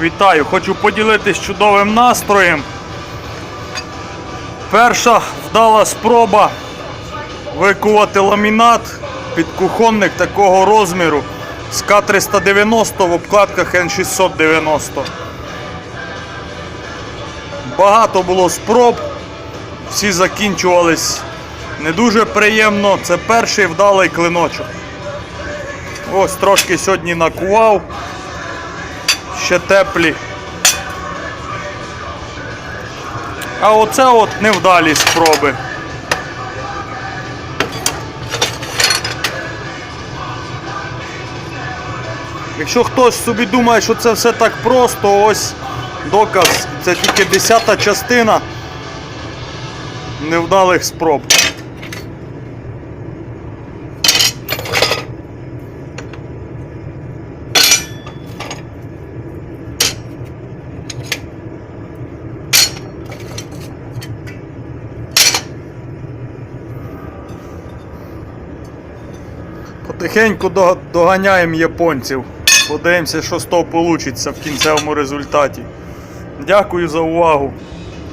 Вітаю! Хочу поділитись чудовим настроєм. Перша вдала спроба викувати ламінат під кухонник такого розміру з К390 в обкладках Н690. Багато було спроб, всі закінчувались не дуже приємно. Це перший вдалий клиночок. Ось трошки сьогодні накував. Ще теплі. А оце от невдалі спроби. Якщо хтось собі думає, що це все так просто, ось доказ, це тільки десята частина невдалих спроб. Потихеньку доганяємо японців. Подивимося, що з того вийде в кінцевому результаті. Дякую за увагу.